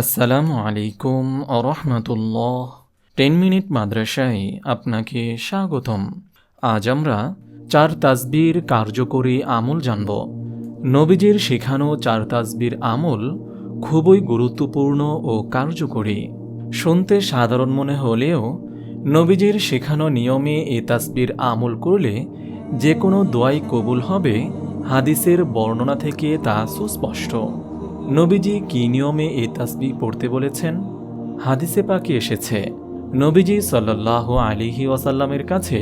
আসসালামু আলাইকুম আরহামতুল্লাহ ten minute মাদ্রাসায় আপনাকে স্বাগতম। আজ আমরা চার তাসবির কার্যকরী আমল জানব। নবীজির শেখানো চার তাসবির আমল খুবই গুরুত্বপূর্ণ ও কার্যকরী। শুনতে সাধারণ মনে হলেও নবীজির শেখানো নিয়মে এ তাসবির আমল করলে যে কোনো দোয়াই কবুল হবে, হাদিসের বর্ণনা থেকে তা সুস্পষ্ট। নবীজি কি নিয়মে এ তাসবি পড়তে বলেছেন? হাদিসে পাকে এসেছে, নবীজি সাল্লাহ আলিহি ওয়াসাল্লামের কাছে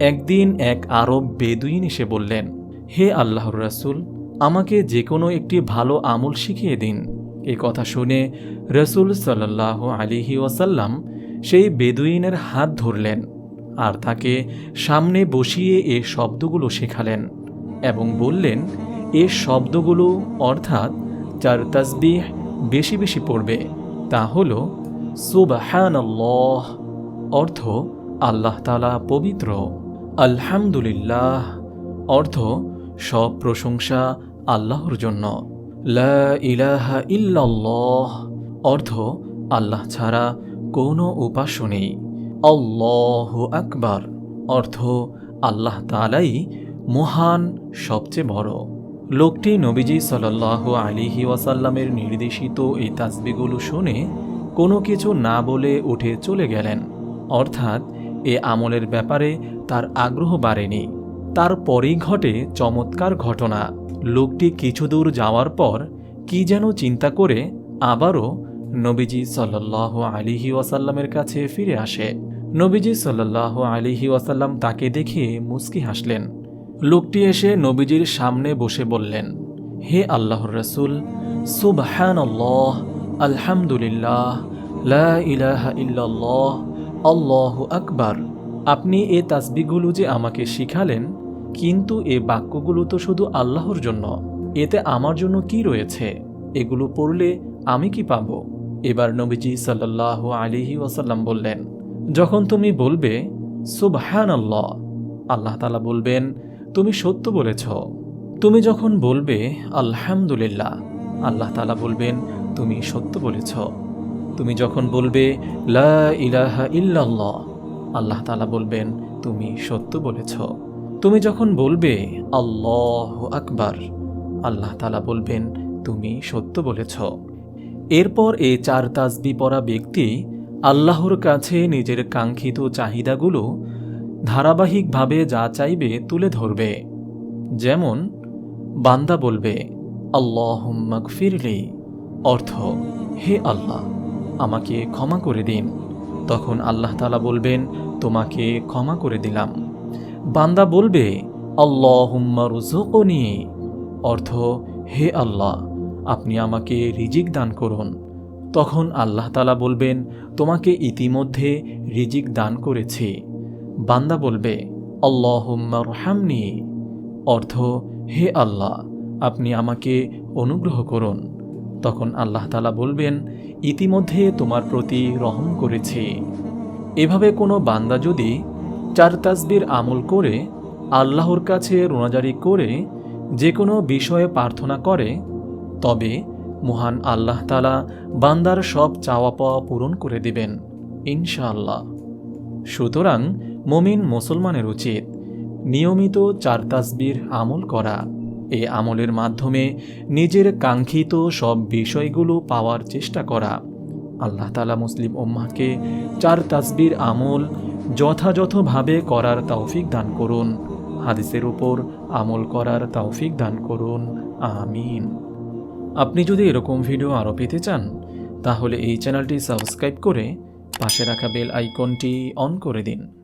একদিন এক আরব বেদুইন এসে বললেন, হে আল্লাহর রাসূল, আমাকে যে কোনো একটি ভালো আমল শিখিয়ে দিন। এ কথা শুনে রসুল সাল্লাহ আলিহি ওয়াসাল্লাম সেই বেদুইনের হাত ধরলেন আর তাকে সামনে বসিয়ে এ শব্দগুলো শেখালেন এবং বললেন, এ শব্দগুলো অর্থাৎ যার তসবিহ বেশি বেশি পড়বে, তা হল সুবহানাল্লাহ, অর্থ আল্লাহ তালা পবিত্র। আলহামদুলিল্লাহ, অর্থ সব প্রশংসা আল্লাহর জন্য। লা ইলাহা ইল্লাল্লাহ, অর্থ আল্লাহ ছাড়া কোনো উপাস্য নেই। আল্লাহ আকবার, অর্থ আল্লাহ তালাই মহান, সবচেয়ে বড়। লোকটি নবীজি সাল্লাহ আলিহি ওয়াসাল্লামের নির্দেশিত এই তাসবিগুলো শুনে কোনো কিছু না বলে উঠে চলে গেলেন। অর্থাৎ এ আমলের ব্যাপারে তার আগ্রহ বাড়েনি। তারপরেই ঘটে চমৎকার ঘটনা। লোকটি কিছু দূর যাওয়ার পর কি যেন চিন্তা করে আবারও নবীজি সাল্লাহ আলিহি ওয়াসাল্লামের কাছে ফিরে আসে। নবীজি সাল্লাহ আলিহি ওয়াসাল্লাম তাকে দেখে মুস্কি হাসলেন। লোকটি এসে নবীজির সামনে বসে বললেন, হে আল্লাহর রসুল সুবহান আলহামদুলিল্লাহ, লা ইলাহা আল্লাহু আকবার। আপনি এ তাসবিগুলো যে আমাকে শিখালেন, কিন্তু এ বাক্যগুলো তো শুধু আল্লাহর জন্য, এতে আমার জন্য কি রয়েছে? এগুলো পড়লে আমি কি পাব? এবার নবীজি সাল্লাহ আলিহি ওয়াসাল্লাম বললেন, যখন তুমি বলবে সুবহান আল্লাহ আল্লাহ তালা বলবেন তুমি সত্য বলেছ। তুমি যখন বলবে, আলহামদুলিল্লাহ আল্লাহ তালা বলবেন, তুমি সত্য বলেছ। তুমি যখন বলবে, লা ইলাহা ইল্লাল্লাহ আল্লাহ তালা বলবেন, তুমি সত্য বলেছ। তুমি যখন বলবে, আল্লাহ আকবার আল্লাহ তালা বলবেন, তুমি সত্য বলেছ। এরপর এ চার তাজবি পরা ব্যক্তি আল্লাহর কাছে নিজের কাঙ্ক্ষিত চাহিদাগুলো ধারাবাহিকভাবে যা চাইবে তুলে ধরবে। যেমন, বান্দা বলবে আল্লাহ ফিরলি অর্থ, হে আল্লাহ, আমাকে ক্ষমা করে দিন। তখন আল্লাহ তালা বলবেন, তোমাকে ক্ষমা করে দিলাম। বান্দা বলবে, আল্লাহুম্মা রুজুকনি অর্থ, হে আল্লাহ, আপনি আমাকে রিজিক দান করুন। তখন আল্লাহ তালা বলবেন, তোমাকে ইতিমধ্যে রিজিক দান করেছি। বান্দা বলবে, আল্লাহুম্মা রহামনি অর্থ, হে আল্লাহ, আপনি আমাকে অনুগ্রহ করুন। তখন আল্লাহ তালা বলবেন, ইতিমধ্যে তোমার প্রতি রহম করেছি। এভাবে কোনো বান্দা যদি চার তাসবির আমল করে, আল্লাহর কাছে রোনাজারি করে যে কোনো বিষয়ে প্রার্থনা করে, তবে মহান আল্লাহ তালা বান্দার সব চাওয়া পাওয়া পূরণ করে দিবেন, ইনশাআল্লাহ। সুতরাং মমিন মুসলমানের উচিত। নিয়মিত চার তাসবির আমল করা। এ আমলের মাধ্যমে নিজের কাঙ্ক্ষিত সব বিষয়গুলো পাওয়ার চেষ্টা করা। আল্লাহ তালা মুসলিম ওম্মাকে চার তাসবির আমল যথাযথভাবে করার তৌফিক দান করুন। হাদিসের উপর আমল করার তৌফিক দান করুন। আমিন। আপনি যদি এরকম ভিডিও আরও পেতে চান, তাহলে এই চ্যানেলটি সাবস্ক্রাইব করে পাশে রাখা বেল আইকনটি অন করে দিন।